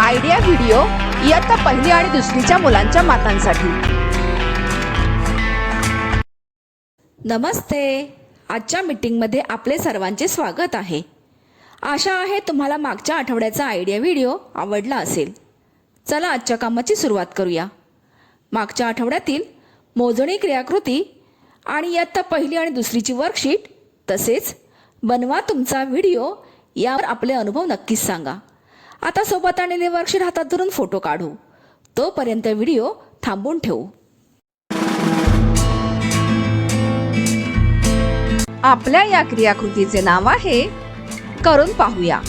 Idea video इयत्ता पहिली आणि दुसरीच्या मुलांच्या मातांसाठी. नमस्ते. आजच्या मीटिंगमध्ये आपले सर्वांचे स्वागत आहे. आशा आहे तुम्हाला मागच्या आठवड्याचा आयडिया व्हिडिओ आवडला असेल. चला आजच्या कामाची सुरुवात करूया. मागच्या आठवड्यातील मोजणी क्रियाकृती आणि इयत्ता पहिली आणि दुसरीची वर्कशीट तसेच बनवा तुमचा व्हिडिओ यावर आपले अनुभव नक्कीच सांगा. आता सोबत आणलेले वर्कशीट हातात धरून फोटो काढू. तोपर्यंत व्हिडिओ थांबून ठेवू. आपल्या या क्रियाकृतीचे नाव आहे करून पाहूया.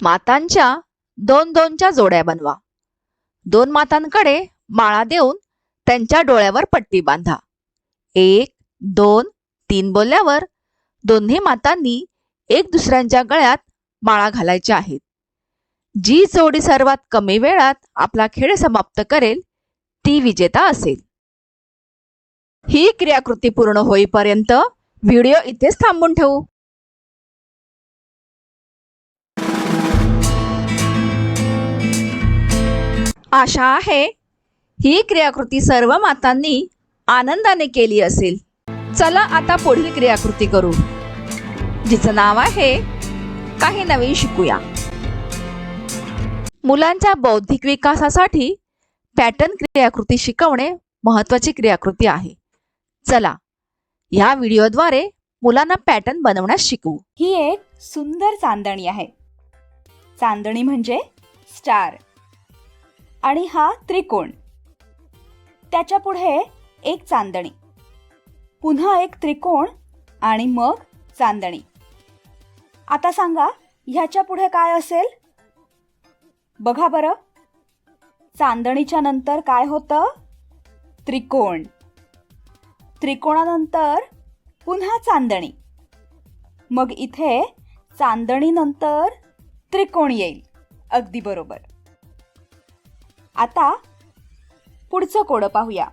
मातांच्या दोन दोनच्या जोड्या बनवा. दोन मातांकडे माळा देऊन त्यांच्या डोळ्यावर पट्टी बांधा. एक दोन तीन बोलल्यावर दोन्ही मातांनी एक दुसऱ्यांच्या गळ्यात माळा घालायच्या आहेत. जी जोडी सर्वात कमी वेळात आपला खेळ समाप्त करेल ती विजेता असेल. ही क्रियाकृती पूर्ण होईपर्यंत व्हिडिओ इथेच थांबून ठेवू. आशा आहे ही क्रियाकृती सर्व मातांनी आनंदाने केली असेल. चला आता पुढील क्रियाकृती करू. जिचं नाव आहे काही नवीन शिकूया. मुलांच्या बौद्धिक विकासासाठी पॅटर्न क्रियाकृती शिकवणे महत्वाची क्रियाकृती आहे. चला या व्हिडिओद्वारे मुलांना पॅटर्न बनवण्यास शिकवू. ही एक सुंदर चांदणी आहे. चांदणी म्हणजे स्टार आणि हा त्रिकोण. त्याच्या पुढे एक चांदणी. पुन्हा एक त्रिकोण आणि मग चांदणी. आता सांगा ह्याच्या पुढे काय असेल? बघा बरं. चांदणीच्या नंतर काय होतं? त्रिकोण. त्रिकोणानंतर पुन्हा चांदणी. मग इथे चांदणीनंतर त्रिकोण येईल. अगदी बरोबर. आता पुढचं कोडं पाहूया.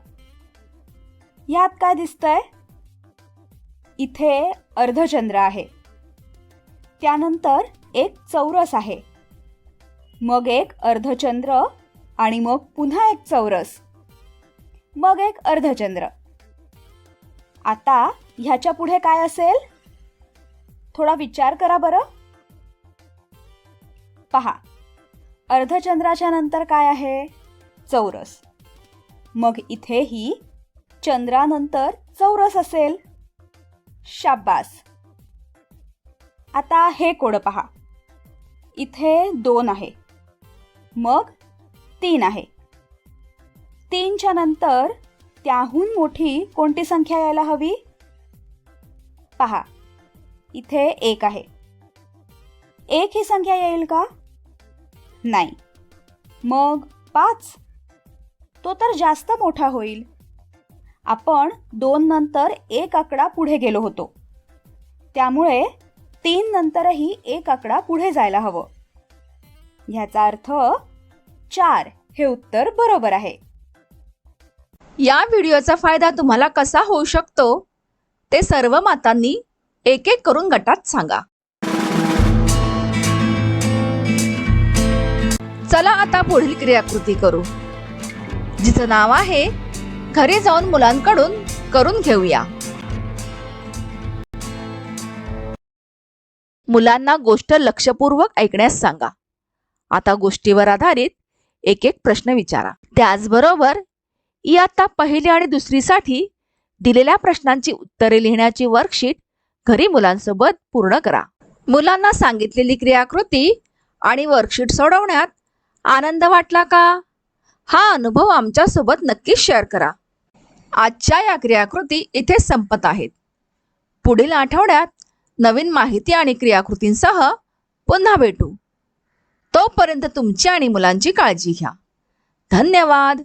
ह्यात काय दिसतंय? इथे अर्धचंद्र आहे. त्यानंतर एक चौरस आहे. मग एक अर्धचंद्र आणि मग पुन्हा एक चौरस. मग एक अर्धचंद्र. आता ह्याच्या पुढे काय असेल? थोडा विचार करा बरं. पहा. अर्धचंद्राच्या नंतर काय आहे? चौरस. मग इथेही चंद्रानंतर चौरस असेल. शाब्बास. आता हे कोडं पहा. इथे दोन आहे. मग तीन आहे. तीनच्या नंतर त्याहून मोठी कोणती संख्या यायला हवी? पहा. इथे एक आहे. एक ही संख्या येईल का? नाही. मग पाच? तो तर जास्त मोठा होईल. आपण दोन नंतर एक आकडा पुढे गेलो होतो. त्यामुळे तीन नंतरही एक आकडा पुढे जायला हवं. ह्याचा अर्थ चार हे उत्तर बरोबर आहे. या व्हिडिओचा फायदा तुम्हाला कसा होऊ शकतो? ते सर्व मातांनी एक एक करून गटात सांगा. चला आता पुढील क्रियाकृती करू. जिचं नाव आहे घरी जाऊन मुलांकडून करून घेऊया. मुलांना गोष्ट लक्षपूर्वक ऐकण्यास सांगा. आता गोष्टीवर आधारित एक एक प्रश्न विचारा. त्याचबरोबर इयत्ता पहिली आणि दुसरीसाठी दिलेल्या प्रश्नांची उत्तरे लिहिण्याची वर्कशीट घरी मुलांसोबत पूर्ण करा. मुलांना सांगितलेली क्रियाकृती आणि वर्कशीट सोडवण्यात आनंद वाटला का? हा अनुभव आमच्यासोबत नक्कीच शेअर करा. आजच्या या क्रियाकृती इथे संपत आहेत. पुढील आठवड्यात नवीन माहिती आणि क्रियाकृतींसह पुन्हा भेटू. तोपर्यंत तुमची आणि मुलांची काळजी घ्या. धन्यवाद.